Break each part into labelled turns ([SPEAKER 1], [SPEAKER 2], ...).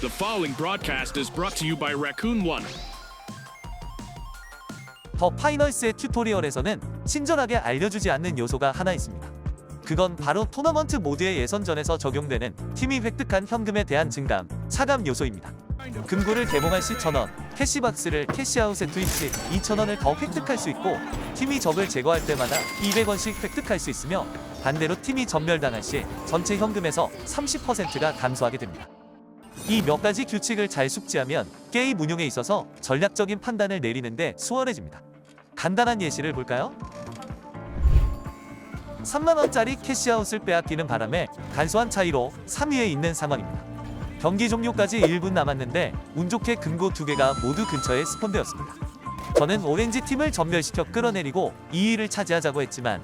[SPEAKER 1] The following broadcast is brought to you by Raccoon One.
[SPEAKER 2] 더 파이널스의 튜토리얼에서는 친절하게 알려주지 않는 요소가 하나 있습니다. 그건 바로 토너먼트 모드의 예선전에서 적용되는 팀이 획득한 현금에 대한 증감, 차감 요소입니다. 금고를 개봉할 시 1000원, 캐시박스를 캐시아웃에 투입 시 2000원을 더 획득할 수 있고 팀이 적을 제거할 때마다 200원씩 획득할 수 있으며 반대로 팀이 전멸당할 시 전체 현금에서 30%가 감소하게 됩니다. 이 몇 가지 규칙을 잘 숙지하면 게임 운용에 있어서 전략적인 판단을 내리는데 수월해집니다. 간단한 예시를 볼까요? 3만원짜리 캐시아웃을 빼앗기는 바람에 간소한 차이로 3위에 있는 상황입니다. 경기 종료까지 1분 남았는데 운 좋게 금고 두 개가 모두 근처에 스폰되었습니다. 저는 오렌지 팀을 전멸시켜 끌어내리고 2위를 차지하자고 했지만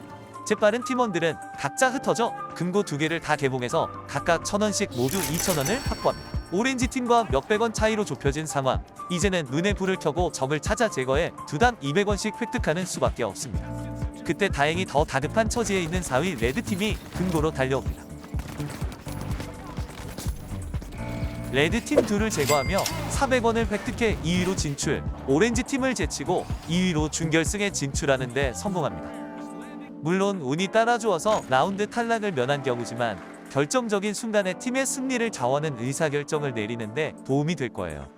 [SPEAKER 2] 재빠른 팀원들은 각자 흩어져 금고 두 개를 다 개봉해서 각각 천 원씩 모두 2천 원을 확보합니다. 오렌지 팀과 몇백 원 차이로 좁혀진 상황. 이제는 눈에 불을 켜고 적을 찾아 제거해 두당 200원씩 획득하는 수밖에 없습니다. 그때 다행히 더 다급한 처지에 있는 4위 레드 팀이 금고로 달려옵니다. 레드 팀 둘을 제거하며 400원을 획득해 2위로 진출. 오렌지 팀을 제치고 2위로 준결승에 진출하는 데 성공합니다. 물론 운이 따라주어서 라운드 탈락을 면한 경우지만 결정적인 순간에 팀의 승리를 좌우하는 의사결정을 내리는데 도움이 될 거예요.